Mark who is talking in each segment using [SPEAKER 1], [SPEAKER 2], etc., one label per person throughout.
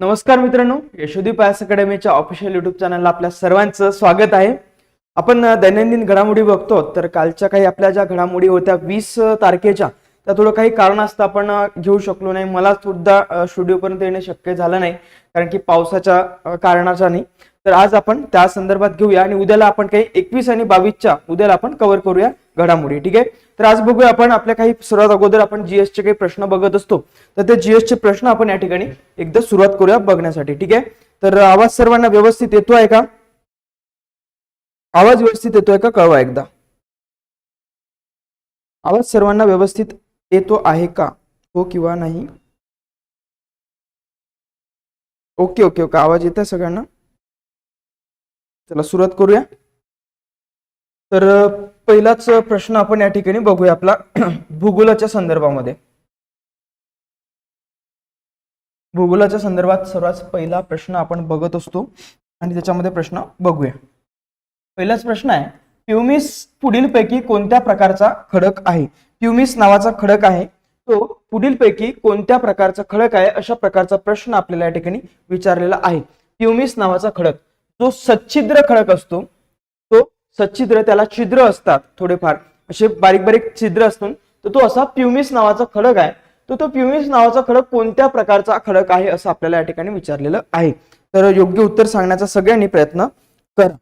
[SPEAKER 1] नमस्कार मित्रांनो यशोदीप पायस अकॅडमीच्या ऑफिशियल युट्यूब चॅनलला आपल्या सर्वांचं स्वागत आहे. आपण दैनंदिन घडामोडी बघतो तर कालच्या काही आपल्या ज्या घडामोडी होत्या वीस तारखेच्या त्या थोडं काही कारणास्तव आपण घेऊ शकलो नाही. मला सुद्धा स्टुडिओपर्यंत येणे शक्य झालं नाही कारण की पावसाच्या कारणाच्या नाही. तर आज आपण त्या संदर्भात घेऊया आणि उद्याला आपण काही एकवीस आणि बावीसच्या उद्याला आपण कव्हर करूया. घडामोडी ठीक आहे? तर आज बघूया आपण आपल्या काही सर्वात अगोदर आपण जीएस चे काही प्रश्न बघत असतो. तर ते जीएस चे प्रश्न आपण या ठिकाणी एकदा सुरुवात करूया बघण्यासाठी ठीक आहे? तर आवाज सर्वांना व्यवस्थित येतो आहे का? आवाज व्यवस्थित येतोय का? कळवा एकदा. आवाज सर्वांना व्यवस्थित येतो आहे का? हो किंवा नाही? Okay okay okay. आवाज येत आहे सगळ्यांना? चला सुरुवात करूया. तर पहिलाच प्रश्न आपण या ठिकाणी बघूया आपला भूगोलाच्या संदर्भामध्ये. भूगोलाच्या संदर्भात सर्वात पहिला प्रश्न आपण बघत असतो आणि त्याच्यामध्ये प्रश्न बघूया. पहिलाच प्रश्न आहे प्युमिस पुढीलपैकी कोणत्या प्रकारचा खडक आहे? प्युमिस नावाचा खडक आहे. तो पुढीलपैकी कोणत्या प्रकारचा खडक आहे अशा प्रकारचा प्रश्न आपल्याला या ठिकाणी विचारलेला आहे. प्युमिस नावाचा खडक. जो सच्छिद्र खडक असतो सच्छिद्र त्याला छिद्र असतात थोडेफार. असे बारीक बारीक छिद्र असून तर तो असा प्युमिस नावाचा खडक आहे. तर तो प्युमिस नावाचा खडक कोणत्या प्रकारचा खडक आहे असं आपल्याला या ठिकाणी विचारलेलं आहे. तर योग्य उत्तर सांगण्याचा सगळ्यांनी प्रयत्न करा.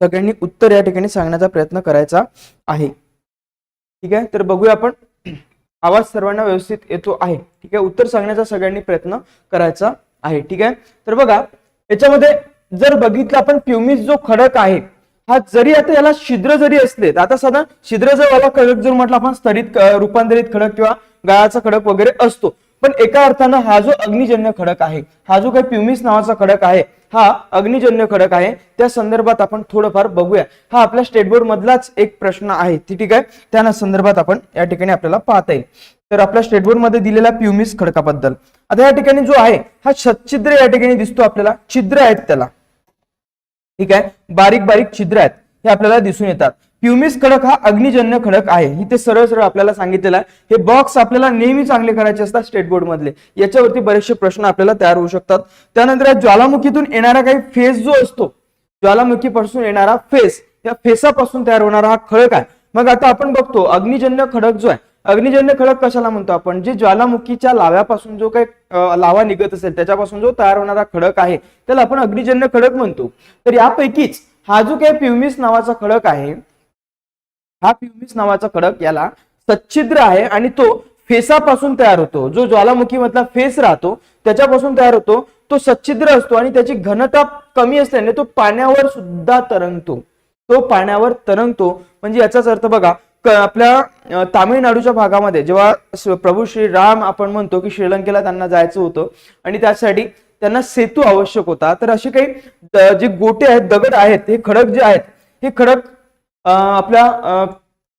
[SPEAKER 1] सगळ्यांनी उत्तर या ठिकाणी सांगण्याचा प्रयत्न करायचा आहे. ठीक आहे? तर बघूया आपण. आवाज सर्वांना व्यवस्थित येतो आहे. ठीक आहे? उत्तर सांगण्याचा सगळ्यांनी प्रयत्न करायचा आहे. ठीक आहे? तर बघा याच्यामध्ये जर बघितलं आपण प्युमिस जो खडक आहे हा जरी आता याला छिद्र जरी असले तर आता साधारण छिद्र जर वाला खडक जर म्हटलं आपण स्तरित रूपांतरित खडक किंवा गाळाचा खडक वगैरे असतो. पण एका अर्थानं हा जो अग्निजन्य खडक आहे हा जो काही प्युमिस नावाचा खडक आहे हा अग्निजन्य खडक आहे त्या संदर्भात आपण थोडंफार बघूया. हा आपल्या स्टेट बोर्ड मधलाच एक प्रश्न आहे ती ठीक आहे? त्या संदर्भात आपण या ठिकाणी आपल्याला पाहता येईल. तर आपल्या स्टेट बोर्डमध्ये दिलेल्या प्युमिस खडकाबद्दल. आता या ठिकाणी जो आहे हा छच्छिद्र या ठिकाणी दिसतो आपल्याला छिद्र आहेत त्याला. ठीक आहे? बारीक बारीक छिद्र आहेत हे आपल्याला दिसून येतात. प्युमिस खडक हा अग्निजन्य खडक आहे. इथे सरळ सरळ आपल्याला सांगितलेलं आहे. हे बॉक्स आपल्याला नेहमी चांगले करायचे असतात स्टेट बोर्ड मधले. याच्यावरती बरेचसे प्रश्न आपल्याला तयार होऊ शकतात. त्यानंतर या ज्वालामुखीतून येणारा काही फेस जो असतो ज्वालामुखीपासून येणारा फेस या फेसापासून तयार होणारा हा खडक आहे. मग आता आपण बघतो अग्निजन्य खडक जो आहे अग्निजन्य खडक कशाला म्हणतो आपण? जे ज्वालामुखीच्या लाव्यापासून जो काही लावा निघत असेल त्याच्यापासून जो तयार होणारा खडक आहे त्याला आपण अग्निजन्य खडक म्हणतो. तर यापैकीच हा जो काही प्युमिस नावाचा खडक आहे हा प्युमिस नावाचा खडक याला सच्छिद्र आहे आणि तो फेसापासून तयार होतो. जो ज्वालामुखी मधला फेस राहतो त्याच्यापासून तयार होतो. तो सच्छिद्र असतो आणि त्याची घनता कमी असल्याने तो पाण्यावर सुद्धा तरंगतो. तो पाण्यावर तरंगतो. म्हणजे याचाच अर्थ बघा आपल्या तामिळनाडूच्या भागामध्ये जेव्हा प्रभू श्री राम आपण म्हणतो की श्रीलंकेला त्यांना जायचं होतं आणि त्यासाठी त्यांना सेतू आवश्यक होता तर असे काही जे गोटे आहेत दगड आहेत हे खडक जे आहेत हे खडक आपल्या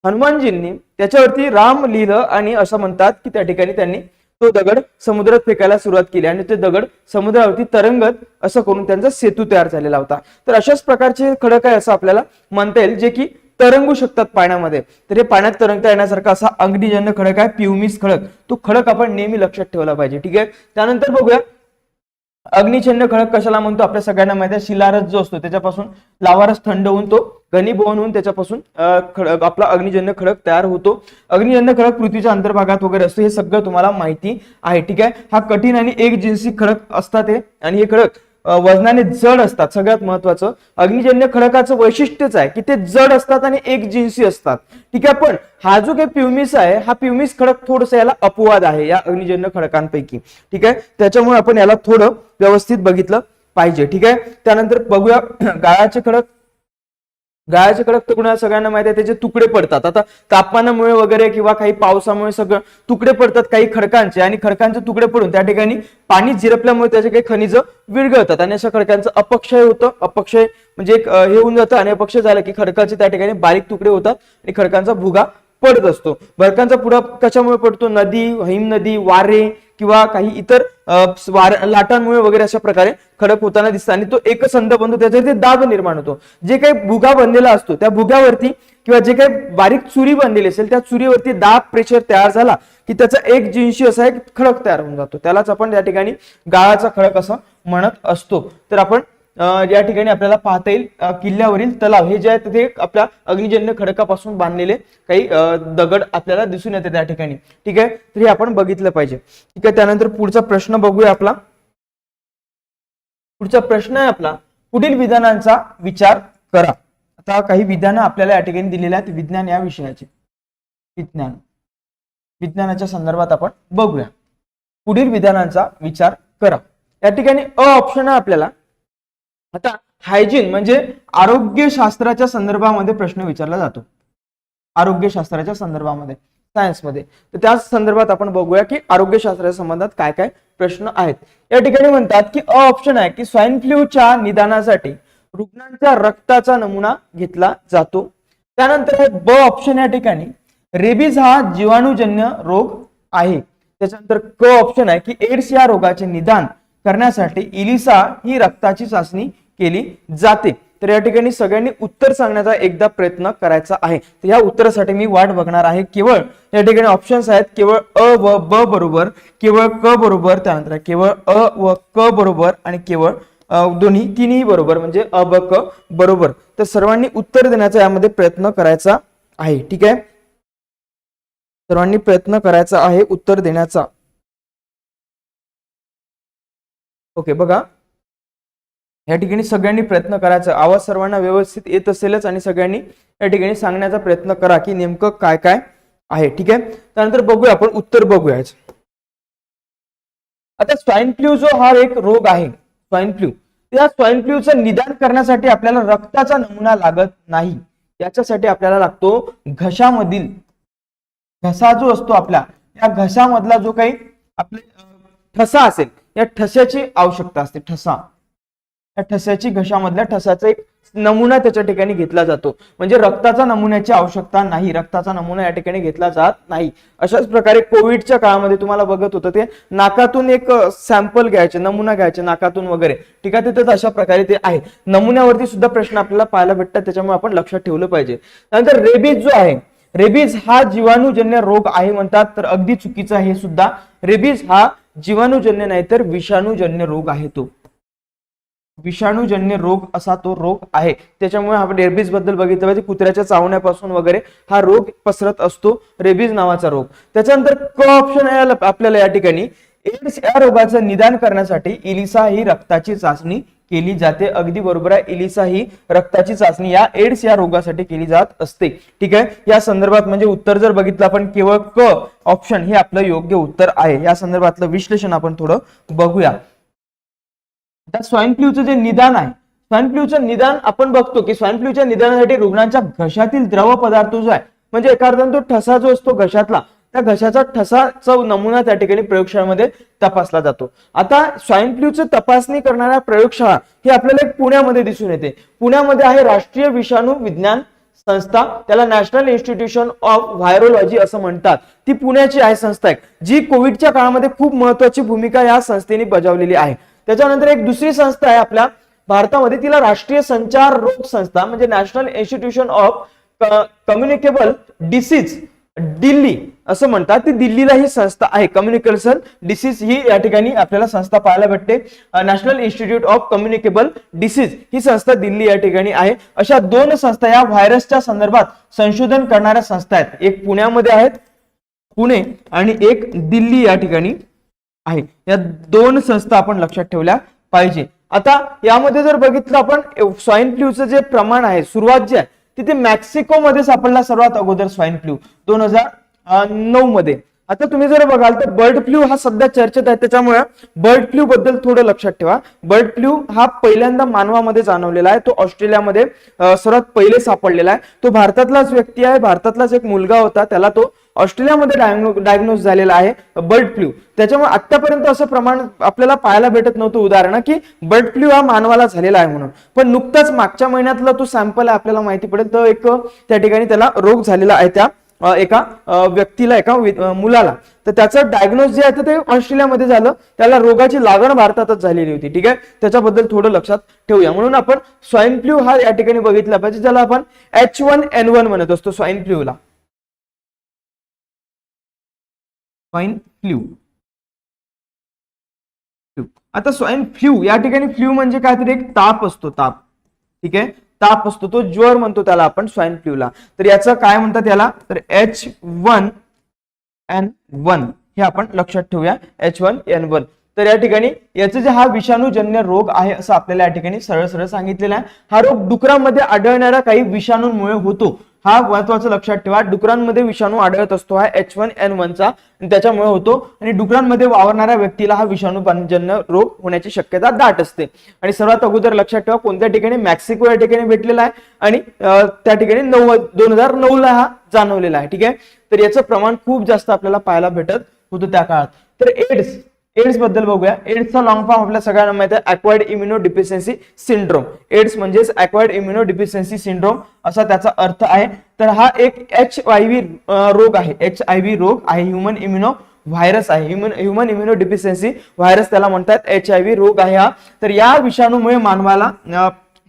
[SPEAKER 1] हनुमानजींनी त्याच्यावरती राम लिहिलं आणि असं म्हणतात की त्या ठिकाणी त्यांनी तो दगड समुद्रात फेकायला सुरुवात केली आणि ते दगड समुद्रावरती तरंगत असं करून त्यांचा सेतू तयार झालेला होता. तर अशाच प्रकारचे खडक आहे असं आपल्याला म्हणता येईल जे की तरंगू शकतात पाण्यामध्ये. तर हे पाण्यात तरंगता येण्यासारखा असा अग्निजन्य खडक आहे प्युमिस खडक. तो खडक आपण नेहमी लक्षात ठेवला पाहिजे ठीक आहे? त्यानंतर बघूया. अग्निजन्य खडक कशाला म्हणतो? आपल्या सगळ्यांना माहिती आहे शिलारस जो असतो त्याच्यापासून लावारस थंड होऊन तो घनीभवन होऊन त्याच्यापासून आपला अग्निजन्य खडक तयार होतो. अग्निजन्य खडक पृथ्वीच्या अंतर्भागात वगैरे असतो हे सगळं तुम्हाला माहिती आहे ठीक आहे? हा कठीण आणि एक जिन्सी खडक असतात हे आणि हे खडक वजनाने जड असतात सगळ्यात महत्वाचं. अग्निजन्य खडकाचं वैशिष्ट्यच आहे की ते जड असतात आणि एक जिन्सी असतात. ठीक आहे पण हा जो काही प्युमिस आहे हा प्युमिस खडक थोडस याला अपवाद आहे या अग्निजन्य खडकांपैकी. ठीक आहे त्याच्यामुळे आपण याला थोडं व्यवस्थित बघितलं पाहिजे. ठीक आहे त्यानंतर बघूया गाळाचे खडक. गाळाचे खडक तर सगळ्यांना माहिती आहे त्याचे तुकडे पडतात. आता तापमानामुळे वगैरे किंवा काही पावसामुळे सगळं तुकडे पडतात काही खडकांचे आणि खडकांचे तुकडे पडून त्या ठिकाणी पाणी झिरपल्यामुळे त्याचे काही खनिज विरघळतात आणि अशा खडकांचं अपक्षय होतं. अपक्षय म्हणजे एक हे होऊन जातं आणि अपक्षय झालं की खडकाचे त्या ठिकाणी बारीक तुकडे होतात आणि खडकांचा भुगा पडत असतो. बरकांचा पुढा कशामुळे पडतो? नदी हिम नदी वारे किंवा काही इतर लाटांमुळे वगैरे अशा प्रकारे खडक होताना दिसतं आणि तो एकसंध बनतो त्याच्यावरती दाब निर्माण होतो. जे काही भुगा बनलेला असतो त्या भुग्यावरती किंवा जे काही बारीक चुरी बनलेली असेल त्या चुरीवरती दाब प्रेशर तयार झाला की त्याचा एक जिन्शी असा एक खडक तयार होऊन जातो. त्यालाच आपण त्या ठिकाणी गाळाचा खडक असं म्हणत असतो. तर आपण या ठिकाणी आपल्याला पाहता येईल किल्ल्यावरील तलाव. हे जे आहेत ते आपल्या अग्निजन्य खडकापासून बांधलेले काही दगड आपल्याला दिसून येते त्या ठिकाणी. ठीक आहे? तर हे आपण बघितलं पाहिजे. ठीक आहे? त्यानंतर पुढचा प्रश्न बघूया आपला. पुढचा प्रश्न आहे आपला. पुढील विधानांचा विचार करा. आता काही विधानं आपल्याला या ठिकाणी दिलेल्या आहेत. विज्ञान या विषयाचे. विज्ञान. विज्ञानाच्या संदर्भात आपण बघूया. पुढील विधानांचा विचार करा. या ठिकाणी अ ऑप्शन आहे आपल्याला. आता हायजीन म्हणजे आरोग्यशास्त्राच्या संदर्भामध्ये प्रश्न विचारला जातो. आरोग्यशास्त्राच्या संदर्भामध्ये सायन्समध्ये तर त्या संदर्भात आपण बघूया की आरोग्यशास्त्राच्या संबंधात काय काय प्रश्न आहेत. या ठिकाणी म्हणतात की अ ऑप्शन आहे की स्वाईन फ्लूच्या निदानासाठी रुग्णांच्या रक्ताचा नमुना घेतला जातो. त्यानंतर आहे ब ऑप्शन या ठिकाणी रेबीज हा जीवाणूजन्य रोग आहे. त्याच्यानंतर क ऑप्शन आहे की एड्स या रोगाचे निदान करण्यासाठी इलिसा ही रक्ताची चाचणी केली जाते. तर या ठिकाणी सगळ्यांनी उत्तर सांगण्याचा एकदा प्रयत्न करायचा आहे. तर या उत्तरासाठी मी वाट बघणार आहे. केवळ या ठिकाणी ऑप्शन्स आहेत. केवळ अ व ब बरोबर केवळ क बरोबर त्यानंतर केवळ अ व क बरोबर आणि केवळ दोन्ही तिन्ही बरोबर म्हणजे अ ब क बरोबर. तर सर्वांनी उत्तर देण्याचा यामध्ये प्रयत्न करायचा आहे. ठीक आहे? सर्वांनी प्रयत्न करायचा आहे उत्तर देण्याचा. ओके बघा. या ठिकाणी सगळ्यांनी प्रयत्न करायचा. आवाज सर्वांना व्यवस्थित येत असेलच आणि सगळ्यांनी या ठिकाणी सांगण्याचा प्रयत्न करा की नेमकं काय काय आहे. ठीक आहे? त्यानंतर बघूया आपण उत्तर बघूया आता स्वाईन फ्लू जो हा एक रोग आहे स्वाईन फ्लू त्या स्वाईन फ्लूचं निदान करण्यासाठी आपल्याला रक्ताचा नमुना लागत नाही. याच्यासाठी आपल्याला लागतो घशामधील घसा जो असतो आपला या घशामधला जो काही आपले ठसा असेल या ठशाची आवश्यकता असते ठसा. या ठस्याची घशामधल्या ठसाचा एक नमुना त्याच्या ठिकाणी घेतला जातो. म्हणजे रक्ताचा नमुन्याची आवश्यकता नाही. रक्ताचा नमुना या ठिकाणी घेतला जात नाही. अशाच प्रकारे कोविडच्या काळामध्ये तुम्हाला बघत होतं ते नाकातून एक सॅम्पल घ्यायचे नमुना घ्यायचे नाकातून वगैरे. ठीक आहे? तिथेच अशा प्रकारे ते आहे. नमुन्यावरती सुद्धा प्रश्न आपल्याला पाहायला भेटतात. त्याच्यामुळे आपण लक्षात ठेवलं पाहिजे. त्यानंतर रेबीज जो आहे रेबीज हा जीवाणूजन्य रोग आहे म्हणतात तर अगदी चुकीचं आहे हे सुद्धा. रेबीज हा जीवाणूजन्य नाही तर विषाणूजन्य रोग आहे तो. विषाणूजन्य रोग असा तो रोग आहे. त्याच्यामुळे आपण रेबीजबद्दल बघितलं पाहिजे. कुत्र्याच्या चावण्यापासून वगैरे हा रोग पसरत असतो. रेबीज नावाचा रोग. त्याच्यानंतर क ऑप्शन आहे आपल्याला या ठिकाणी. एड्स या रोगाचं निदान करण्यासाठी इलिसा ही रक्ताची चाचणी केली जाते. अगदी बरोबर आहे. इलिसा ही रक्ताची चाचणी या एड्स या रोगासाठी केली जात असते. ठीक आहे? या संदर्भात म्हणजे उत्तर जर बघितलं आपण केवळ क ऑप्शन हे आपलं योग्य उत्तर आहे. या संदर्भातलं विश्लेषण आपण थोडं बघूया. आता स्वाईन फ्लूचं जे निदान आहे स्वाईन फ्लूचं निदान आपण बघतो की स्वाईन फ्लूच्या निदानासाठी रुग्णांच्या घशातील द्रव पदार्थ जो आहे म्हणजे एखादा तो ठसा जो असतो घशातला त्या घशाचा ठसाचा नमुना त्या ठिकाणी प्रयोगशाळेमध्ये तपासला जातो. आता स्वाईन फ्लूचं तपासणी करणाऱ्या प्रयोगशाळा ही आपल्याला एक पुण्यामध्ये दिसून येते. पुण्यामध्ये आहे राष्ट्रीय विषाणू विज्ञान संस्था त्याला नॅशनल इन्स्टिट्यूशन ऑफ व्हायरोलॉजी असं म्हणतात. ती पुण्याची आहे संस्था आहे जी कोविडच्या काळामध्ये खूप महत्वाची भूमिका या संस्थेने बजावलेली आहे. त्याच्यानंतर एक दुसरी संस्था आहे आपल्या भारतामध्ये तिला राष्ट्रीय संचार रोग संस्था म्हणजे national institution of communicable disease Delhi असं म्हणतात. ती दिल्लीला ही संस्था आहे. कम्युनिकेशन डिसीज ही या ठिकाणी आपल्याला संस्था पाहायला भेटते. National institute of communicable disease ही संस्था दिल्ली या ठिकाणी आहे. अशा दोन संस्था या व्हायरसच्या संदर्भात संशोधन करणाऱ्या संस्था आहेत. एक पुण्यामध्ये आहेत पुणे आणि एक दिल्ली या ठिकाणी आहे. या दोन संस्था आपण लक्षात ठेवल्या पाहिजे. आता यामध्ये जर बघितलं आपण स्वाईन फ्लूचं जे प्रमाण आहे सुरुवात जी आहे तिथे मेक्सिको मध्ये सापडला सर्वात अगोदर स्वाईन फ्लू दोन हजार नऊ मध्ये आता तुम्ही जर बघाल तर बर्ड फ्लू हा सध्या चर्चेत आहे. त्याच्यामुळे बर्ड फ्लू बद्दल थोडं लक्षात ठेवा. बर्ड फ्लू हा पहिल्यांदा मानवामध्ये जाणवलेला आहे. तो ऑस्ट्रेलियामध्ये सर्वात पहिले सापडलेला आहे. तो भारतातलाच व्यक्ती आहे. भारतातलाच एक मुलगा होता. त्याला तो ऑस्ट्रेलियामध्ये डायग्नोज झालेला आहे बर्ड फ्लू. त्याच्यामुळे आतापर्यंत असं प्रमाण आपल्याला पाहायला भेटत नव्हतं उदाहरण की बर्ड फ्लू हा मानवाला झालेला आहे म्हणून. पण नुकताच मागच्या महिन्यातला तो सॅम्पल आहे आपल्याला माहिती पडेल. तर एक त्या ठिकाणी त्याला रोग झालेला आहे त्या एका व्यक्तीला एका मुलाला. तर त्याचं डायग्नोज जे आहे तर ते ऑस्ट्रेलियामध्ये झालं. त्याला रोगाची लागण भारतातच झालेली होती. ठीक आहे? त्याच्याबद्दल थोडं लक्षात ठेवूया. म्हणून आपण स्वाईन फ्लू हा या ठिकाणी बघितला पाहिजे ज्याला आपण एच वन एन वन म्हणत असतो स्वाईन फ्लूला. स्वाईन फ्ल्यू आता स्वाईन फ्ल्यू या ठिकाणी फ्ल्यू म्हणजे काहीतरी एक ताप असतो ताप. ठीक आहे? ताप असतो तो ज्वर म्हणतो त्याला आपण स्वाईन फ्ल्यूला तर याचं काय म्हणतात याला? तर एच वन एन वन हे आपण लक्षात ठेवूया. एच वन एन वन तर या ठिकाणी याचं जे हा विषाणूजन्य रोग आहे असं आपल्याला या ठिकाणी सरळ सरळ सांगितलेलं आहे. हा रोग डुकरामध्ये आढळणाऱ्या काही विषाणूंमुळे होतो. हा महत्वाचं लक्षात ठेवा. डुकरांमध्ये विषाणू आढळत असतो. हा एच वन एन वनचा त्याच्यामुळे होतो. आणि डुकरांमध्ये वावरणाऱ्या व्यक्तीला हा विषाणूजन्य रोग होण्याची शक्यता दाट असते. आणि सर्वात अगोदर लक्षात ठेवा कोणत्या ठिकाणी? मेक्सिको या ठिकाणी भेटलेला आहे. आणि त्या ठिकाणी नऊ दोन हजार नऊ ला हा जाणवलेला आहे. ठीक आहे? तर याचं प्रमाण खूप जास्त आपल्याला पाहायला भेटत होतं त्या काळात. तर एड्स एड्सबद्दल बघूया. एड्सचा लॉंग फॉर्म आपल्या सगळ्यांना माहिती आहे acquired immunodeficiency syndrome AIDS म्हणजेच अक्वायर्ड इम्युनो डिफिशियन्सी सिंड्रोम असा त्याचा अर्थ आहे. तर हा एक एच आय व्ही रोग आहे. एच आय व्ही रोग आहे ह्युमन इम्युनो व्हायरस आहे. Human human immunodeficiency virus त्याला म्हणतात एच आय व्ही रोग आहे हा. तर या विषाणूमुळे मानवाला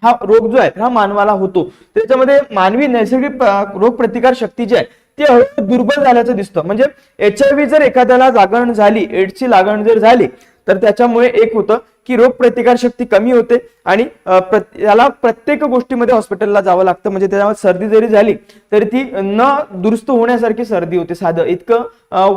[SPEAKER 1] हा रोग जो आहे हा मानवाला होतो. त्याच्यामध्ये मानवी नैसर्गिक रोग प्रतिकार शक्ती जी आहे ते हळूहळू दुर्बल झाल्याचं दिसतं. म्हणजे एच आय व्ही जर एखाद्याला लागण झाली एड्सची लागण जर झाली तर त्याच्यामुळे एक होतं की रोग प्रतिकार शक्ती कमी होते आणि त्याला याला प्रत्येक गोष्टीमध्ये हॉस्पिटलला जावं लागतं. म्हणजे त्याच्यामध्ये सर्दी जरी झाली तरी ती न दुरुस्त होण्यासारखी सर्दी होते साधं. इतकं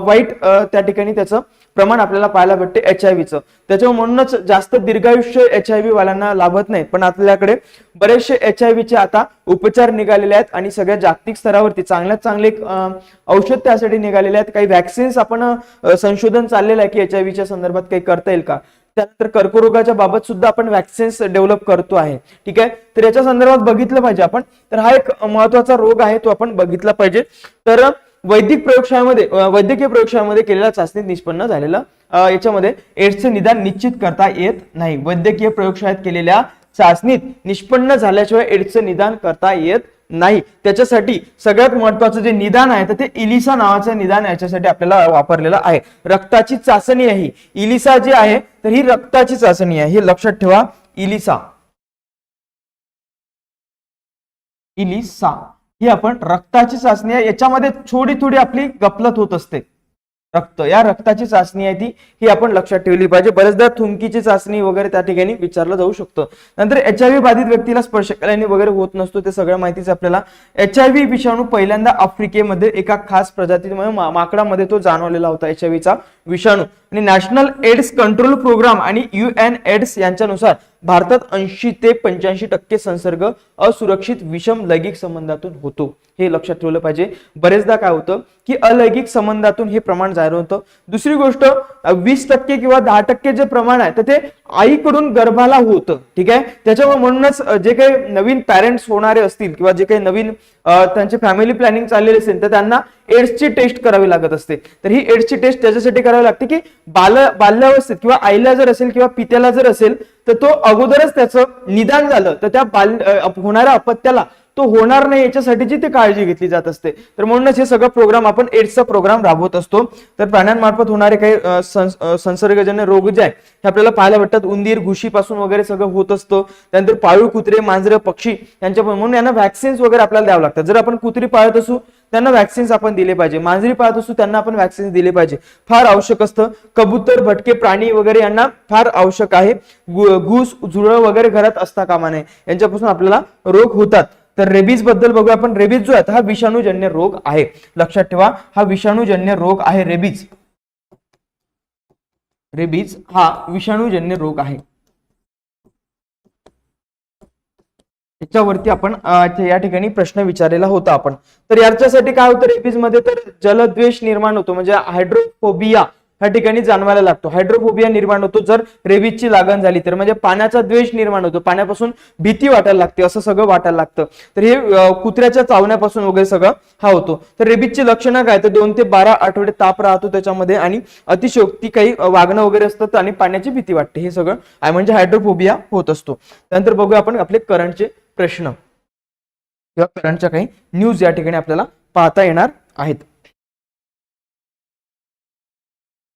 [SPEAKER 1] वाईट त्या ठिकाणी त्याचं प्रमाण आपल्याला पाहायला भेटते एच आय व्हीचं. त्याच्यामुळे म्हणूनच जास्त दीर्घायुष्य एच आय व्ही वाल्यांना लाभत नाही. पण आपल्याकडे बरेचसे एच आय व्हीचे आता उपचार निघालेले आहेत आणि सगळ्या जागतिक स्तरावरती चांगल्यात चांगले औषध त्यासाठी निघालेले आहेत. काही व्हॅक्सिन्स आपण संशोधन चाललेलं आहे की एच आय व्हीच्या संदर्भात काही करता येईल का? त्यानंतर कर्करोगाच्या बाबत सुद्धा आपण वॅक्सिन्स डेव्हलप करतो आहे. ठीक आहे? तर याच्या संदर्भात बघितलं पाहिजे आपण. तर हा एक महत्त्वाचा रोग आहे तो आपण बघितला पाहिजे. तर वैदिक प्रयोगशाळेमध्ये वैद्यकीय प्रयोगशाळेमध्ये केलेल्या चाचणीत निष्पन्न झालेलं याच्यामध्ये एड्सचे निदान निश्चित करता येत नाही. वैद्यकीय प्रयोगशाळेत केलेल्या चाचणीत निष्पन्न झाल्याशिवाय एड्सचं निदान करता येत नाही त्याच्यासाठी सगळ्यात महत्वाचं जे निदान आहे तर ते इलिसा नावाचं निदान याच्यासाठी आपल्याला वापरलेलं आहे. रक्ताची चाचणी आहे ही. इलिसा जी आहे तर ही रक्ताची चाचणी आहे. हे लक्षात ठेवा इलिसा. इलिसा. ही आपण रक्ताची चाचणी आहे. याच्यामध्ये थोडी थोडी आपली गपलत होत असते. रक्त. या रक्ताची चाचणी आहे ती ही आपण लक्षात ठेवली पाहिजे. बरेचदा थुंकीची चाचणी वगैरे त्या ठिकाणी विचारलं जाऊ शकतं. नंतर एच आय व्ही बाधित व्यक्तीला स्पर्श केल्याने वगैरे होत नसतो. ते सगळं माहितीच आपल्याला एच आय व्ही विषाणू पहिल्यांदा आफ्रिकेमध्ये एका खास प्रजातीमुळे माकडामध्ये तो जाणवलेला होता एच आय व्हीचा विषाणू. आणि नॅशनल एड्स कंट्रोल प्रोग्राम आणि युएन एड्स यांच्यानुसार भारतात ऐंशी ते पंच्याऐंशी टक्के संसर्ग असुरक्षित विषम लैंगिक संबंधातून होतो. हे लक्षात ठेवलं पाहिजे. बरेचदा काय होतं की अलैंगिक संबंधातून हे प्रमाण जाहीर होतं. दुसरी गोष्ट वीस टक्के किंवा दहा टक्के जे प्रमाण आहे तर ते आईकडून गर्भाला होतं ठीक आहे? त्याच्यामुळे म्हणूनच जे काही नवीन पॅरेंट्स होणारे असतील किंवा जे काही नवीन त्यांचे फॅमिली प्लॅनिंग चाललेले असेल तर त्यांना एड्सची टेस्ट करावी लागत असते. तर ही एड्सची टेस्ट त्याच्यासाठी करावी लागते की बाल बाल्यावस्थेत किंवा आईला जर असेल किंवा पित्याला जर असेल तर तो अगोदरच त्याचं निदान झालं तर त्या बाल होणाऱ्या अपत्याला तो होणार नाही याच्यासाठीची ती काळजी घेतली जात असते. तर म्हणूनच हे सगळं प्रोग्राम आपण एड्सचा प्रोग्राम राबवत असतो. तर प्राण्यांमार्फत होणारे काही संसर्गजन्य रोग जे आहे हे आपल्याला पाहायला भेटतात. उंदीर घुशीपासून वगैरे सगळं होत असतं. त्यानंतर पाळीव कुत्रे मांजरं पक्षी यांच्या म्हणून यांना व्हॅक्सिन्स वगैरे आपल्याला द्यावं लागतात. जर आपण कुत्री पाळत असू त्यांना व्हॅक्सिन्स आपण दिले पाहिजे. मांजरी पाळत असू त्यांना आपण व्हॅक्सिन्स दिले पाहिजे. फार आवश्यक असतं. कबूतर भटके प्राणी वगैरे यांना फार आवश्यक आहे. घुस घूस झुरळ वगैरे घरात असता कामा नये. यांच्यापासून आपल्याला रोग होतात. तर रेबीजबद्दल बघूया. आपण रेबीज जो आहे हा विषाणूजन्य रोग आहे. लक्षात ठेवा हा विषाणूजन्य रोग आहे रेबीज. रेबीज हा विषाणूजन्य रोग आहे. याच्यावरती आपण या ठिकाणी प्रश्न विचारलेला होता आपण. तर याच्यासाठी काय होतं रेबीजमध्ये तर जलद्वेष निर्माण होतो. म्हणजे हायड्रोफोबिया ह्या ठिकाणी जाणवायला लागतो. हायड्रोफोबिया निर्माण होतो जर रेबीजची लागण झाली तर. म्हणजे पाण्याचा द्वेष निर्माण होतो. पाण्यापासून भीती वाटायला लागते. असं सगळं वाटायला लागतं. तर हे कुत्र्याच्या चावण्यापासून वगैरे सगळं हा होतो. तर रेबीजची लक्षणं काय? तर दोन ते बारा आठवडे ताप राहतो त्याच्यामध्ये आणि अतिशयोक्ती काही वागणं वगैरे असतात आणि पाण्याची भीती वाटते. हे सगळं आहे. म्हणजे हायड्रोफोबिया होत असतो. त्यानंतर बघूया आपण आपले करंटचे प्रश्न. किंवा करंटच्या काही न्यूज या ठिकाणी आपल्याला पाहता येणार आहेत.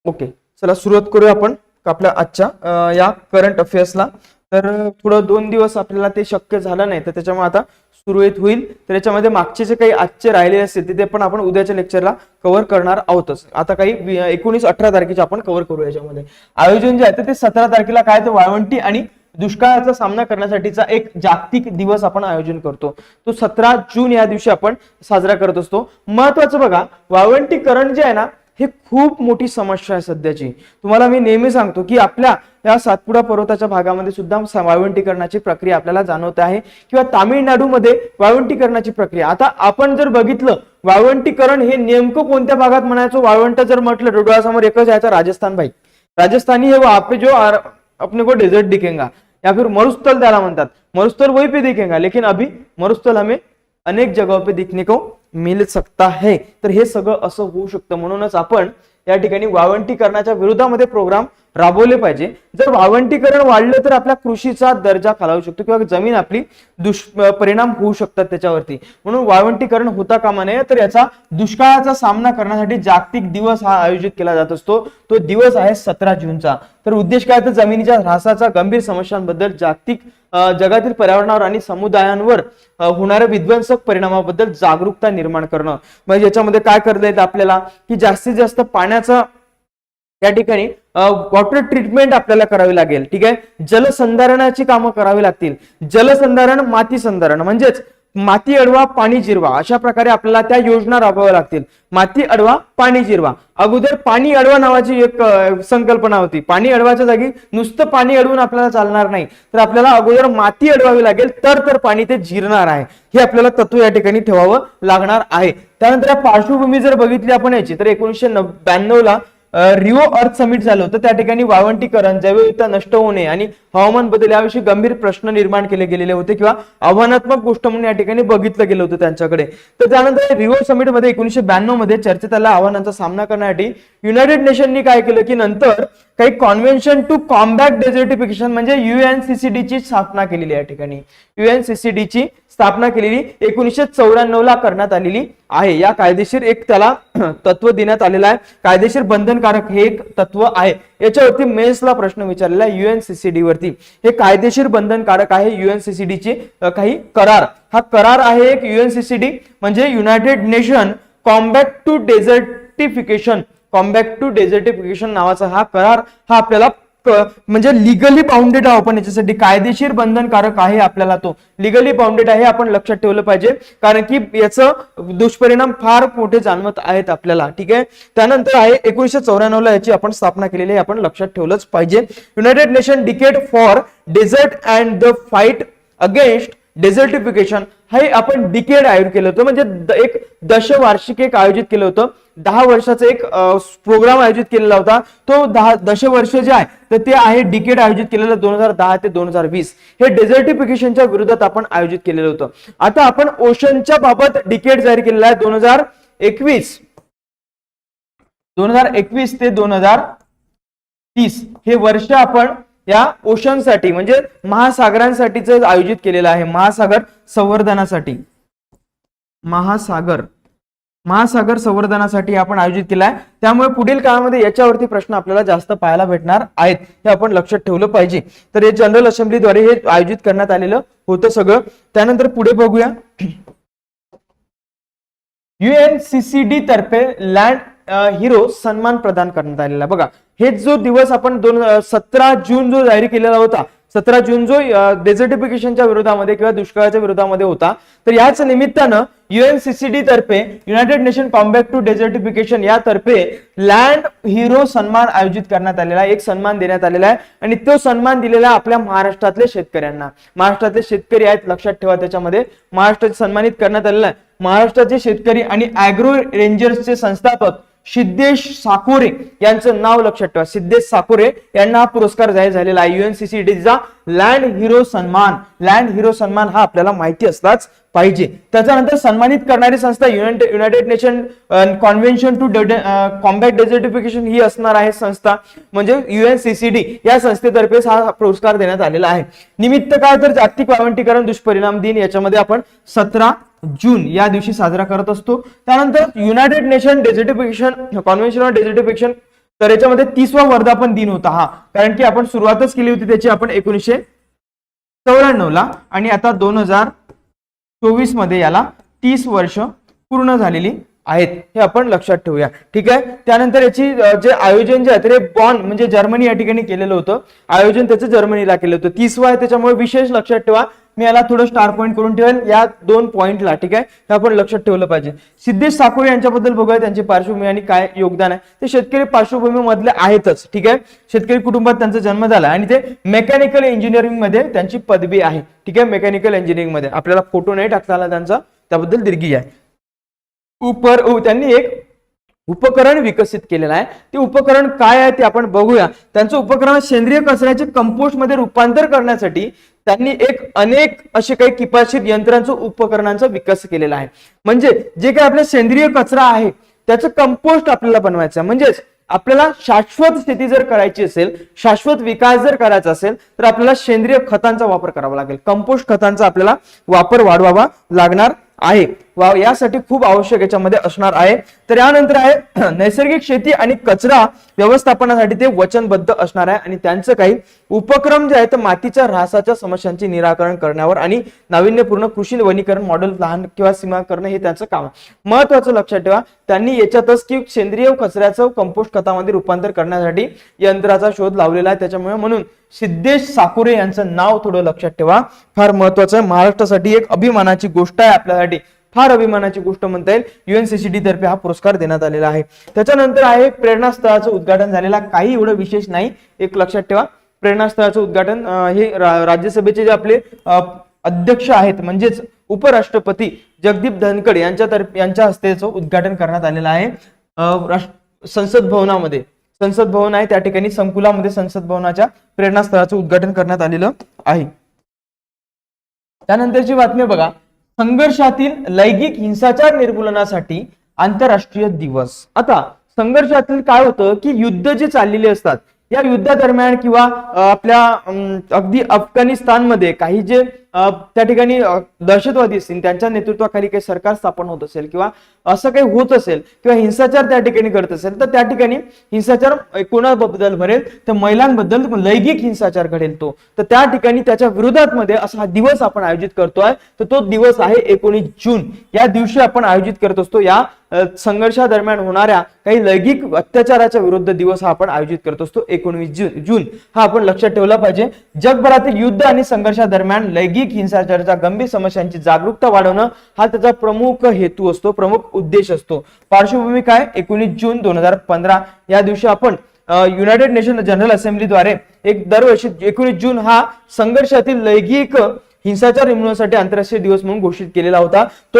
[SPEAKER 1] ओके. चला सुरुवात करूया आपण आपल्या आजच्या या करंट अफेअर्सला तर थोडं दोन दिवस आपल्याला ते शक्य झालं नाही तर त्याच्यामुळे आता सुरळीत होईल. तर याच्यामध्ये मागचे जे काही आजचे राहिले असतील ते- पण आपण उद्याच्या लेक्चरला कव्हर करणार आहोतच. आता काही एकोणीस अठरा तारखेचे आपण कव्हर करू याच्यामध्ये. आयोजन जे आहे तर ते सतरा तारखेला काय तर वाळवंटी आणि दुष्काळाचा सामना करण्यासाठीचा एक जागतिक दिवस आपण आयोजन करतो. तो सतरा जून या दिवशी आपण साजरा करत असतो. महत्वाचं बघा वाळवंटीकरण जे आहे ना हे खूप मोठी समस्या आहे सध्याची. तुम्हाला मी नेहमी सांगतो की आपल्या या सातपुडा पर्वताच्या भागामध्ये सुद्धा वाळवंटीकरणाची प्रक्रिया आपल्याला जाणवत आहे किंवा तामिळनाडूमध्ये वाळवंटीकरणाची प्रक्रिया. आता आपण जर बघितलं वाळवंटीकरण हे नेमकं कोणत्या भागात म्हणायचं? वाळवंट जर म्हटलं डोळ्यासमोर एकच यायचं राजस्थान भाई. राजस्थानी हे आपले जो आर- अपने को डेजर्ट दिखेगा. या फिर मरुस्थल त्याला म्हणतात. मरुस्थल वही पे दिखेगा लेकिन अभी मरुस्थल हमें अनेक जगहों पे दिखने को मिल सकता है. तर हे सगळं असं होऊ शकतं. म्हणूनच आपण या ठिकाणी वाळवंटीकरणाच्या विरोधामध्ये प्रोग्राम राबवले पाहिजे. जर वाळवंटीकरण वाढलं तर आपल्या कृषीचा दर्जा खालावू शकतो किंवा जमीन आपली दुष परिणाम होऊ शकतात त्याच्यावरती. म्हणून वाळवंटीकरण होता कामा नये तर याचा दुष्काळाचा सामना करण्यासाठी जागतिक दिवस हा आयोजित केला जात असतो. तो दिवस आहे सतरा जूनचा. तर उद्देश काय तर जमिनीच्या ऱ्हासाचा गंभीर समस्यांबद्दल जागतिक जगातील पर्यावरणावर आणि समुदायांवर होणाऱ्या विध्वंसक परिणामाबद्दल जागरूकता निर्माण करणं. म्हणजे याच्यामध्ये काय करता येतं आपल्याला? की जास्तीत जास्त पाण्याचा या ठिकाणी वॉटर ट्रीटमेंट आपल्याला करावी लागेल ठीक आहे? जलसंधारणाची कामं करावी लागतील. जलसंधारण माती संधारण म्हणजेच माती अडवा पाणी जिरवा अशा प्रकारे आपल्याला त्या योजना राबवाव्या लागतील. माती अडवा पाणी जिरवा. अगोदर पाणी अडवा नावाची एक संकल्पना होती. पाणी अडवाच्या जागी नुसतं पाणी अडवून आपल्याला चालणार नाही. तर आपल्याला अगोदर माती अडवावी लागेल तर तर पाणी ते जिरणार आहे. हे आपल्याला तत्व या ठिकाणी ठेवावं लागणार आहे. त्यानंतर पार्श्वभूमी जर बघितली आपण याची तर एकोणीसशे ब्याण्णव ला रिओ अर्थ समिट झालं होतं. त्या ठिकाणी वाळवंटीकरण जैवविविधता नष्ट होणे आणि हवामान बदल याविषयी गंभीर प्रश्न निर्माण केले गेलेले होते किंवा आव्हानात्मक गोष्ट म्हणून या ठिकाणी बघितलं गेलं होतं त्यांच्याकडे. तर त्यानंतर रिओ समिटमध्ये ब्याण्णवमध्ये चर्चेत आला आव्हानांचा सामना करण्यासाठी युनायटेड नेशननी काय केलं की नंतर काही कॉन्व्हेन्शन टू कॉम्बॅट डेझर्टिफिकेशन म्हणजे युएनसीसीडी ची स्थापना केलेली या ठिकाणी. युएनसीसीडी ची स्थापना केलेली एकोणीसशे चौऱ्याण्णव ला करण्यात आलेली आहे. या कायदेशीर एक त्याला तत्व देण्यात आलेलं आहे. कायदेशीर बंधनकारक हे एक तत्व आहे. याच्यावरती मेन्सला प्रश्न विचारलेला आहे युएनसीसीडी वरती. हे कायदेशीर बंधनकारक आहे युएनसीसीडी चे काही करार. हा करार आहे एक युएनसीसीडी म्हणजे united nation combat to desertification. Combat to desertification नावाचा हा करार हा आपल्याला म्हणजे लिगली बाउंडेड आहोत आपण याच्यासाठी. कायदेशीर बंधनकारक आहे आपल्याला तो. लिगली बाउंडेड आहे आपण लक्षात ठेवलं पाहिजे. कारण की याचं दुष्परिणाम फार मोठे जाणवत आहेत आपल्याला. ठीक आहे? त्यानंतर आहे एकोणीसशे चौऱ्याण्णवला याची आपण स्थापना केलेली आहे आपण लक्षात ठेवलंच पाहिजे. United nation decade for desert and the fight against desertification हे आपण डिकेड आयोजित केलं होतं. म्हणजे एक दशवार्षिक एक आयोजित केलं होतं. दहा वर्षाचा एक प्रोग्राम आयोजित केलेला होता. तो दहा दशवर्ष जे आहे तर ते आहे डिकेड आयोजित केलेलं दोन हजार दहा ते दोन हजार वीस. हे डेझर्टिफिकेशनच्या विरोधात आपण आयोजित केलेलं होतं. आता आपण ओशनच्या बाबत डिकेड जाहीर केलेला आहे. दोन हजार एकवीस. दोन हजार एकवीस ते दोन हजार तीस. हे वर्ष आपण या ओशनसाठी म्हणजे महासागरांसाठीच आयोजित केलेलं आहे महासागर संवर्धनासाठी. महासागर. महासागर संवर्धनासाठी आपण आयोजित केला आहे त्यामुळे पुढील काळामध्ये याच्यावरती प्रश्न आपल्याला जास्त पाहायला भेटणार आहेत हे आपण लक्षात ठेवलं पाहिजे. तर हे जनरल असेंब्लीद्वारे हे आयोजित करण्यात आलेलं होतं सगळं. त्यानंतर पुढे बघूया. युएनसीसीडी तर्फे लँड हिरो सन्मान प्रदान करण्यात आलेला आहे. बघा हेच जो दिवस आपण दोन सतरा जून जो जाहीर केलेला होता सतरा जून जो डेझर्टिफिकेशनच्या विरोधामध्ये किंवा दुष्काळाच्या विरोधामध्ये होता तर याच निमित्तानं युएनसीसीडी तर्फे united nation combat to desertification या तर्फे लँड हिरो सन्मान आयोजित करण्यात आलेला आहे एक सन्मान देण्यात आलेला आहे. आणि तो सन्मान दिलेला आहे आपल्या महाराष्ट्रातल्या शेतकऱ्यांना. महाराष्ट्रातले शेतकरी आहेत लक्षात ठेवा त्याच्यामध्ये. महाराष्ट्रात सन्मानित करण्यात आलेला आहे. महाराष्ट्राचे शेतकरी आणि अॅग्रो रेंजर्सचे संस्थापक सिद्धेश साकोरे यांचं नाव लक्षात ठेवा. सिद्धेश साकोरे यांना हा पुरस्कार जाहीर झालेला आहे. युएनसीसीडीचा लँड हिरो सन्मान. लँड हिरो सन्मान हा आपल्याला माहिती असलाच पाहिजे. त्याच्यानंतर सन्मानित करणारी संस्था united united nation convention to combat desertification ही असणार आहे संस्था. म्हणजे युएनसीसीडी या संस्थेतर्फे हा पुरस्कार देण्यात आलेला आहे. निमित्त काय तर जागतिक वाळवंटीकरण दुष्परिणाम दिन. याच्यामध्ये आपण सतरा जून या दिवशी साजरा करत असतो. त्यानंतर united nation desertification convention on desertification तर याच्यामध्ये तीसवा वर्धापन दिन होता हा. कारण की आपण सुरुवातच केली होती त्याची आपण एकोणीसशे चौऱ्याण्णव ला. आणि आता दोन हजार चोवीसमध्ये याला तीस वर्ष पूर्ण झालेली आहेत. हे आपण लक्षात ठेवूया. ठीक आहे? त्यानंतर याची जे आयोजन जे आहे ते बॉन म्हणजे जर्मनी या ठिकाणी केलेलं होतं. आयोजन त्याचं जर्मनीला केलं होतं. तीसवा आहे त्याच्यामुळे विशेष लक्षात ठेवा. मी याला थोडं स्टार पॉईंट करून ठेवेल या दोन पॉईंटला ठीक आहे? हे आपण लक्षात ठेवलं पाहिजे. सिद्धेश साकोरे यांच्याबद्दल बघूया त्यांची पार्श्वभूमी आणि काय योगदान आहे. ते शेतकरी पार्श्वभूमी मधले आहेतच ठीक आहे? शेतकरी कुटुंबात त्यांचा जन्म झाला आणि ते मेकॅनिकल इंजिनिअरिंगमध्ये त्यांची पदवी आहे ठीक आहे? मेकॅनिकल इंजिनिअरिंगमध्ये. आपल्याला फोटो नाही टाकता आला त्यांचा त्याबद्दल दीर्घी आहे. उपर त्यांनी एक उपकरण विकसित केलेलं आहे. ते उपकरण काय आहे ते आपण बघूया. त्यांचं उपकरण सेंद्रिय कचऱ्याचे कंपोस्टमध्ये रूपांतर करण्यासाठी त्यांनी एक अनेक असे काही किफायतशीर यंत्रांचं उपकरणांचा विकास केलेला आहे. म्हणजे जे काही आपला सेंद्रिय कचरा आहे त्याचं कंपोस्ट आपल्याला बनवायचं आहे. म्हणजेच आपल्याला शाश्वत शेती जर करायची असेल शाश्वत विकास जर करायचा असेल तर आपल्याला सेंद्रिय खतांचा वापर करावा लागेल. कंपोस्ट खतांचा आपल्याला वापर वाढवावा लागणार आहे. वा यासाठी खूप आवश्यक याच्यामध्ये असणार आहे. तर यानंतर आहे नैसर्गिक शेती आणि कचरा व्यवस्थापनासाठी ते वचनबद्ध असणार आहे. आणि त्यांचं काही उपक्रम जे आहे तर मातीच्या ऱ्हासाच्या समस्यांचे निराकरण करण्यावर आणि नाविन्यपूर्ण कृषी वनीकरण मॉडेल लहान किंवा सीमा करणं हे त्यांचं काम आहे. महत्वाचं लक्षात ठेवा त्यांनी याच्यातच की सेंद्रिय कचऱ्याचं कंपोस्ट खतामध्ये रूपांतर करण्यासाठी यंत्राचा शोध लावलेला आहे. त्याच्यामुळे म्हणून सिद्धेश साकुरे यांचं नाव थोडं लक्षात ठेवा. फार महत्वाचं आहे. महाराष्ट्रासाठी एक अभिमानाची गोष्ट आहे आपल्यासाठी. फार अभिमानाची गोष्ट म्हणता येईल. युएनसीसीडी तर्फे हा पुरस्कार देण्यात आलेला आहे. त्याच्यानंतर आहे प्रेरणास्थळाचं उद्घाटन झालेला. काही एवढं विशेष नाही. एक लक्षात ठेवा. प्रेरणास्थळाचं उद्घाटन हे राज्यसभेचे जे आपले अध्यक्ष आहेत म्हणजेच उपराष्ट्रपती जगदीप धनखड यांच्या तर्फे यांच्या हस्तेचं उद्घाटन करण्यात आलेलं आहे. संसद भवनामध्ये. संसद भवन आहे. त्या ठिकाणी संकुलामध्ये संसद भवनाच्या प्रेरणास्थळाचं उद्घाटन करण्यात आलेलं आहे. त्यानंतरची बातमी बघा. संघर्षातील लैंगिक हिंसाचार निर्मूलनासाठी आंतरराष्ट्रीय दिवस. आता संघर्षातील काय होतं की युद्ध जे चाललेले असतात या युद्धादरम्यान किंवा आपल्या अगदी अफगाणिस्तानमध्ये काही जे त्या ठिकाणी दहशतवादी असतील त्यांच्या नेतृत्वाखाली काही सरकार स्थापन होत असेल किंवा असं काही होत असेल किंवा हिंसाचार त्या ठिकाणी करत असेल तर त्या ठिकाणी हिंसाचार कोणाबद्दल भरेल? तर महिलांबद्दल लैंगिक हिंसाचार घडेल तो. तर त्या ठिकाणी त्याच्या विरोधात मध्ये असा हा दिवस आपण आयोजित करतोय. तर तो दिवस आहे एकोणीस जून. या दिवशी आपण आयोजित करत असतो या संघर्षादरम्यान होणाऱ्या काही लैंगिक अत्याचाराच्या विरुद्ध दिवस हा आपण आयोजित करत असतो. एकोणवीस जून जून हा आपण लक्षात ठेवला पाहिजे. जगभरातील युद्ध आणि संघर्षादरम्यान लैंगिक हिंसाचाराच्या गंभीर समस्यांची जागरूकता वाढवणं हा त्याचा प्रमुख हेतू असतो प्रमुख उद्देश असतो. पार्श्वभूमी काय? एकोणीस जून दोन हजार पंधरा या दिवशी आपण युनायटेड नेशन जनरल असेंब्लीद्वारे एक दरवर्षी एकोणीस जून हा संघर्षातील लैंगिक हिंसाचार निर्मूलनासाठी आंतरराष्ट्रीय दिवस म्हणून घोषित केलेला होता. तो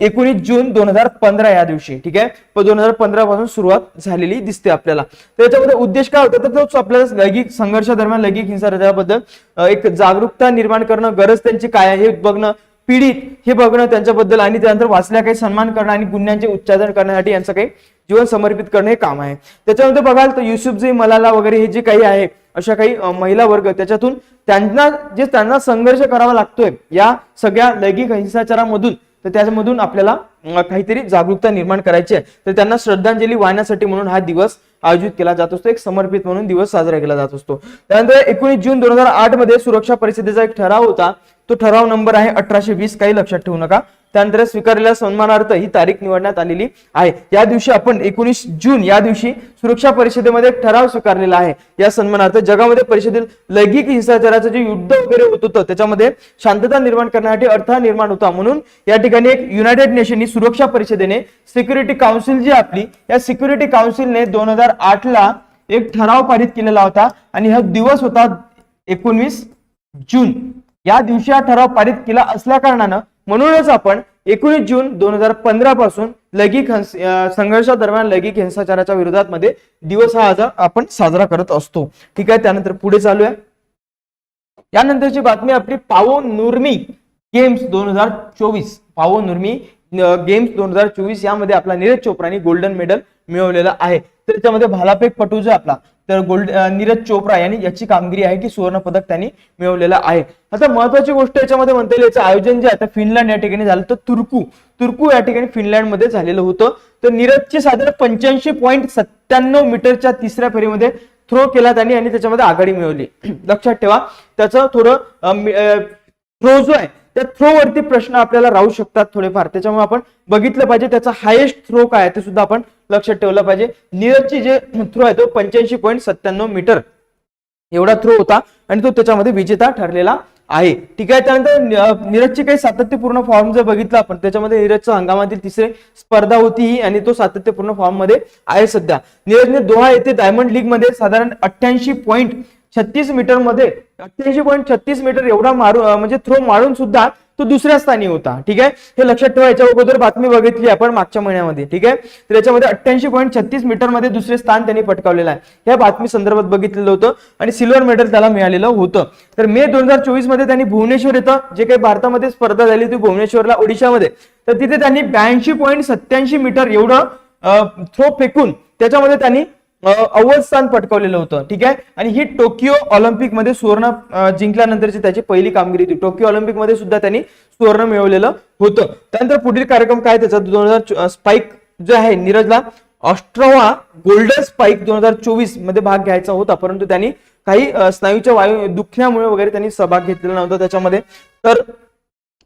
[SPEAKER 1] एकोणीस जून दोन हजार पंधरा या दिवशी ठीक आहे? दोन हजार पंधरा पासून सुरुवात झालेली दिसते आपल्याला. त्याच्यामध्ये उद्देश काय होता? तर तोच आपल्याला लैंगिक संघर्षादरम्यान लैंगिक हिंसाचाराबद्दल एक जागरूकता निर्माण करणं गरज त्यांची काय आहे हे बघणं पीडित हे बघणं त्यांच्याबद्दल आणि त्यानंतर वाचल्या काही सन्मान करणं आणि गुन्ह्यांचे उच्चारण करण्यासाठी यांचं काही जीवन समर्पित करणं हे काम आहे. त्याच्यामध्ये बघाल तर युसुफजी मलाला वगैरे हे जे काही आहे अशा काही महिला वर्ग त्याच्यातून त्यांना जे त्यांना संघर्ष करावा लागतोय या सगळ्या लैंगिक हिंसाचारामधून तर त्याच्यामधून आपल्याला काहीतरी जागरूकता निर्माण करायची आहे. तर त्यांना श्रद्धांजली वाहण्यासाठी म्हणून हा दिवस आयोजित केला जात असतो. एक समर्पित म्हणून दिवस साजरा केला जात असतो. त्यानंतर एकोणीस जून दोन हजार आठमध्ये सुरक्षा परिषदेचा एक ठराव होता. तो ठराव नंबर आहे अठराशे वीस काही लक्षात ठेवू नका. त्यानंतर स्वीकारलेल्या सन्मानार्थ ही तारीख निवडण्यात आलेली आहे. या दिवशी आपण एकोणीस जून या दिवशी सुरक्षा परिषदेमध्ये ठराव स्वीकारलेला आहे. या सन्मानार्थ जगामध्ये परिषदेत लैंगिक हिंसाचाराचं जे युद्ध वगैरे होत होतं त्याच्यामध्ये शांतता निर्माण करण्यासाठी अडथळा निर्माण होता. म्हणून या ठिकाणी एक युनायटेड नेशननी सुरक्षा परिषदेने सिक्युरिटी काउन्सिल जी आपली या सिक्युरिटी काउन्सिलने दोन हजार आठ ला एक ठराव पारित केलेला होता आणि हा दिवस होता एकोणवीस जून. या दिवशी हा ठराव पारित केला असल्या कारणानं म्हणूनच आपण एकोणीस जून दोन हजार पंधरा पासून लैंगिक संघर्षा दरम्यान संघर्षादरम्यान लैंगिक हिंसाचाराच्या विरोधात मध्ये दिवस हा आज आपण साजरा करत असतो. ठीक आहे त्यानंतर पुढे चालू आहे. यानंतरची बातमी आपली पावो नुर्मी गेम्स दोन हजार चोवीस. पावो नुर्मी गेम्स दोन हजार चोवीस यामध्ये आपला नीरज चोप्राने गोल्डन मेडल मिळवलेला आहे. तर त्याच्यामध्ये भालाफेक पटू जो आपला तर गोल्ड नीरज चोप्रा यांनी याची कामगिरी आहे की सुवर्ण पदक त्यांनी मिळवलेलं आहे. आता महत्वाची गोष्ट याच्यामध्ये म्हणता येईल याचं आयोजन जे आता फिनलँड या ठिकाणी झालं तर तुर्कू तुर्कू या ठिकाणी फिनलँडमध्ये झालेलं होतं. तर नीरजचे साधारण पंच्याऐंशी पॉईंट सत्त्याण्णव मीटरच्या तिसऱ्या फेरीमध्ये थ्रो केला त्यांनी आणि त्याच्यामध्ये आघाडी मिळवली. लक्षात ठेवा त्याचं थोडं थ्रो जो आहे त्या थ्रो वरती प्रश्न आपल्याला राहू शकतात थोडेफार. त्याच्यामुळे आपण बघितलं पाहिजे त्याचा हायेस्ट थ्रो काय आहे ते सुद्धा आपण लक्षात ठेवलं पाहिजे. नीरजची जे थ्रो आहे तो पंच्याऐंशी पॉईंट सत्त्याण्णव मीटर एवढा थ्रो होता आणि तो त्याच्यामध्ये विजेता ठरलेला आहे. ठीक आहे त्यानंतर नीरजची काही सातत्यपूर्ण फॉर्म जर बघितला आपण त्याच्यामध्ये नीरजच्या हंगामातील तिसरी स्पर्धा होती ही आणि तो सातत्यपूर्ण फॉर्ममध्ये आहे सध्या. नीरजने दोहा येथे डायमंड लीगमध्ये साधारण अठ्ठ्याऐंशी पॉईंट छत्तीस मीटरमध्ये अठ्ठ्याऐंशी पॉईंट छत्तीस मीटर एवढा मारू म्हणजे थ्रो मारून सुद्धा तो दुसऱ्या स्थानी होता ठीक आहे? हे लक्षात ठेवा याच्या अगोदर बातमी बघितली आपण मागच्या महिन्यामध्ये ठीक आहे? तर याच्यामध्ये अठ्ठ्याऐंशी पॉईंट छत्तीस मीटरमध्ये दुसरे स्थान त्यांनी पटकावलेलं आहे. या बातमी संदर्भात बघितलेलं होतं आणि सिल्वर मेडल त्याला मिळालेलं होतं. तर मे दोन हजार चोवीसमध्ये त्यांनी भुवनेश्वर येतं जे काही भारतामध्ये स्पर्धा झाली होती भुवनेश्वरला ओडिशामध्ये. तर तिथे त्यांनी ब्याऐंशी पॉईंट सत्याऐंशी मीटर एवढं थ्रो फेकून त्याच्यामध्ये त्यांनी अव्वल स्थान पटकावलेलं होतं. ठीक आहे? आणि ही टोकियो ऑलिम्पिकमध्ये सुवर्ण जिंकल्यानंतरची त्याची पहिली कामगिरी होती. टोकियो ऑलिम्पिकमध्ये सुद्धा त्यांनी सुवर्ण मिळवलेलं होतं. त्यानंतर पुढील कार्यक्रम काय त्याचा? दोन हजार स्पाईक जो आहे नीरजला ऑस्ट्रोवा गोल्डन स्पाईक दोन हजार चोवीसमध्ये भाग घ्यायचा होता. परंतु त्यांनी काही स्नायूच्या वायू दुखण्यामुळे वगैरे त्यांनी सहभाग घेतलेला नव्हता त्याच्यामध्ये. तर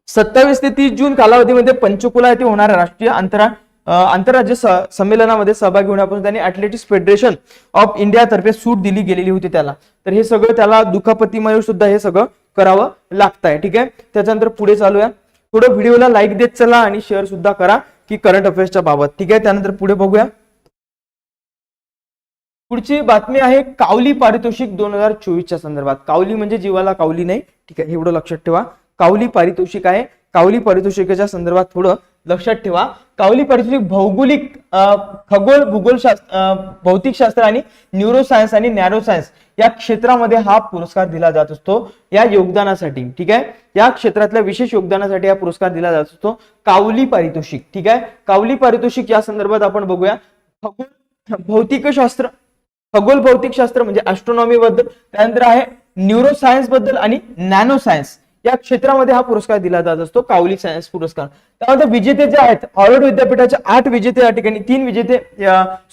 [SPEAKER 1] सत्तावीस ते तीस जून कालावधीमध्ये पंचकुला येथे होणाऱ्या राष्ट्रीय अंतराळ आंतरराज्य संमेलनामध्ये सहभागी होण्यापासून त्यांनी अथलेटिक्स फेडरेशन ऑफ इंडिया तर्फे सूट दिली गेलेली होती त्याला. तर हे सगळं त्याला दुखापतीमुळे सुद्धा हे सगळं करावं लागत आहे ठीक आहे? त्याच्यानंतर पुढे चालूया थोडं व्हिडिओला लाईक देत चला आणि शेअर सुद्धा करा की करंट अफेअर्सच्या बाबत ठीक आहे? त्यानंतर पुढे बघूया. पुढची बातमी आहे कावली पारितोषिक दोन हजार चोवीसच्या संदर्भात. कावली म्हणजे जीवाला कावली नाही ठीक आहे? एवढं लक्षात ठेवा. कावली पारितोषिक आहे. कावली पारितोषिकाच्या संदर्भात थोडं लक्षात ठेवा. कावली पारितोषिक भौगोलिक खगोल भूगोलशास्त्र भौतिकशास्त्र आणि न्यूरोसायन्स आणि नॅरोसायन्स या क्षेत्रामध्ये हा पुरस्कार दिला जात असतो या योगदानासाठी ठीक आहे? या क्षेत्रातल्या विशेष योगदानासाठी हा पुरस्कार दिला जात असतो कावली पारितोषिक ठीक आहे? कावली पारितोषिक या संदर्भात आपण बघूया. खगोल भौतिकशास्त्र खगोल भौतिकशास्त्र म्हणजे ऍस्ट्रॉनॉमी बद्दल त्यानंतर आहे न्यूरोसायन्सबद्दल आणि नॅनो सायन्स या क्षेत्रामध्ये हा पुरस्कार दिला जात असतो कावली सायन्स पुरस्कार. त्यानंतर विजेते जे आहेत हॉर्वर्ड विद्यापीठाचे आठ विजेते या ठिकाणी तीन विजेते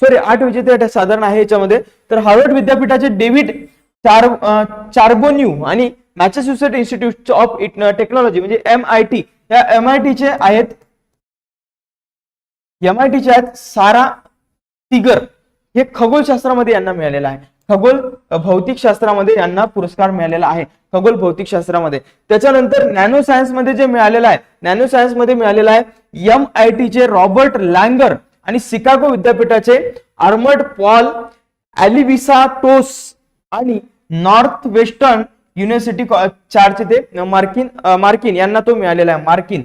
[SPEAKER 1] सॉरी आठ विजेते साधारण आहे याच्यामध्ये. तर हार्वर्ड विद्यापीठाचे डेव्हिड चार चार्बोन्यू आणि मॅसेच्युसेट इन्स्टिट्यूट ऑफ टेक्नॉलॉजी म्हणजे एम आय टी या एम आय टीचे आहेत एम आय टीचे आहेत सारा तिगर. हे खगोलशास्त्रामध्ये यांना मिळालेलं आहे. खगोल भौतिकशास्त्रामध्ये यांना पुरस्कार मिळालेला आहे. खगोल भौतिकशास्त्रामध्ये. त्याच्यानंतर नॅनो सायन्समध्ये जे मिळालेलं आहे नॅनो सायन्समध्ये मिळालेलं आहे एम आय टीचे रॉबर्ट लँगर आणि सिकागो विद्यापीठाचे आर्मर्ड पॉल ॲलिविसा टोस आणि नॉर्थ वेस्टर्न युनिव्हर्सिटी चारचे ते मार्किन मार्किन यांना तो मिळालेला आहे मार्किन.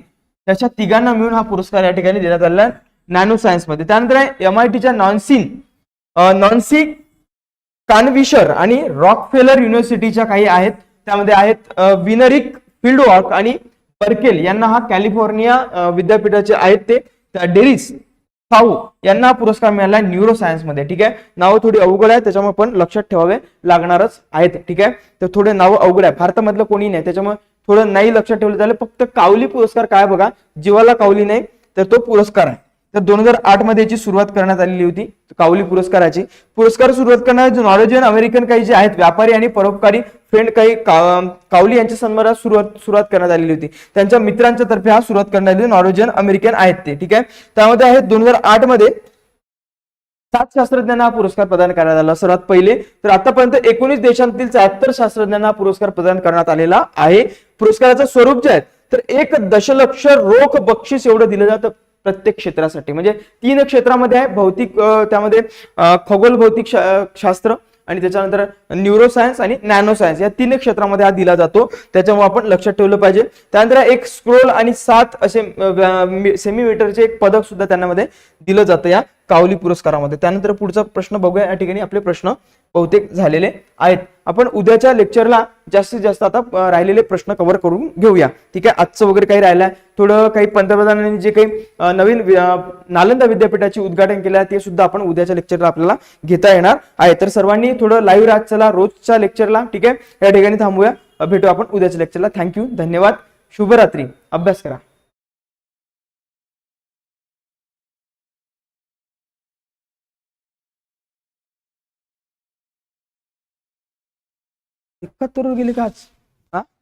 [SPEAKER 1] त्याच्या तिघांना मिळून हा पुरस्कार या ठिकाणी देण्यात आलेला आहे नॅनो सायन्समध्ये त्यानंतर आहे एम आय टीच्या कानविशर आणि रॉकफेलर युनिव्हर्सिटीच्या काही आहेत. त्यामध्ये आहेत विनरिक फिल्डवॉर्क आणि बर्केल. यांना हा कॅलिफोर्निया विद्यापीठाचे आहेत ते. डेरिस फाऊ यांना हा पुरस्कार मिळाला न्यूरो मध्ये ठीक आहे? नावं थोडी अवघड आहे त्याच्यामुळे पण लक्षात ठेवावे लागणारच आहेत. ठीक आहे? तर थोडे नावं अवघड आहे भारतामधलं कोणी नाही त्याच्यामुळे थोडं नाही लक्षात ठेवलं झालं फक्त कावली पुरस्कार काय बघा? जीवाला कावली नाही तर तो पुरस्कार आहे. तर दोन हजार आठमध्ये याची सुरुवात करण्यात आलेली होती कावली पुरस्काराची. पुरस्कार सुरुवात करणारे नॉर्वेजियन अमेरिकन काही जे आहेत व्यापारी आणि परोपकारी फ्रेंड काही कावली यांच्या सन्मानात सुरुवात सुरुवात करण्यात आलेली होती. त्यांच्या मित्रांच्या तर्फे हा सुरुवात करण्यात आली नॉर्वेजियन अमेरिकन आहेत ते ठीक आहे? त्यामध्ये आहेत दोन हजार आठमध्ये सात शास्त्रज्ञांना हा पुरस्कार प्रदान करण्यात आला. सर्वात पहिले तर आतापर्यंत एकोणीस देशांतील त्र्याहत्तर शास्त्रज्ञांना हा पुरस्कार प्रदान करण्यात आलेला आहे. पुरस्काराचं स्वरूप जे आहे तर एक दशलक्ष रोख बक्षीस एवढं दिलं जातं. प्रत्येक क्षेत्रासाठी. म्हणजे तीन क्षेत्रामध्ये आहे भौतिक त्यामध्ये खगोल भौतिक शा- शास्त्र आणि त्याच्यानंतर न्यूरो सायन्स आणि नॅनो सायन्स या तीन क्षेत्रामध्ये हा दिला जातो. त्याच्यामुळे आपण लक्षात ठेवलं पाहिजे. त्यानंतर एक स्क्रोल आणि सात असे सेमीमीटरचे एक पदक सुद्धा त्यांना दिलं जातं या कावली पुरस्कारामध्ये. त्यानंतर पुढचा प्रश्न बघूया. या ठिकाणी आपले प्रश्न बहुतेक झालेले आहेत. आपण उद्याच्या लेक्चरला जास्तीत जास्त आता राहिलेले प्रश्न कव्हर करून घेऊया. ठीक आहे? आजचं वगैरे काही राहिलंय. थोडं काही पंतप्रधानांनी जे काही नवीन नालंदा विद्यापीठाचे उद्घाटन केलं आहे ते सुद्धा आपण उद्याच्या लेक्चरला आपल्याला घेता येणार आहे. तर सर्वांनी थोडं लाईव्ह राहत चला रोजच्या लेक्चरला ठीक आहे? या ठिकाणी थांबूया. भेटू आपण उद्याच्या लेक्चरला थँक्यू धन्यवाद. शुभरात्री. अभ्यास करा. एकाहत्तर वर गेले का आज? हा?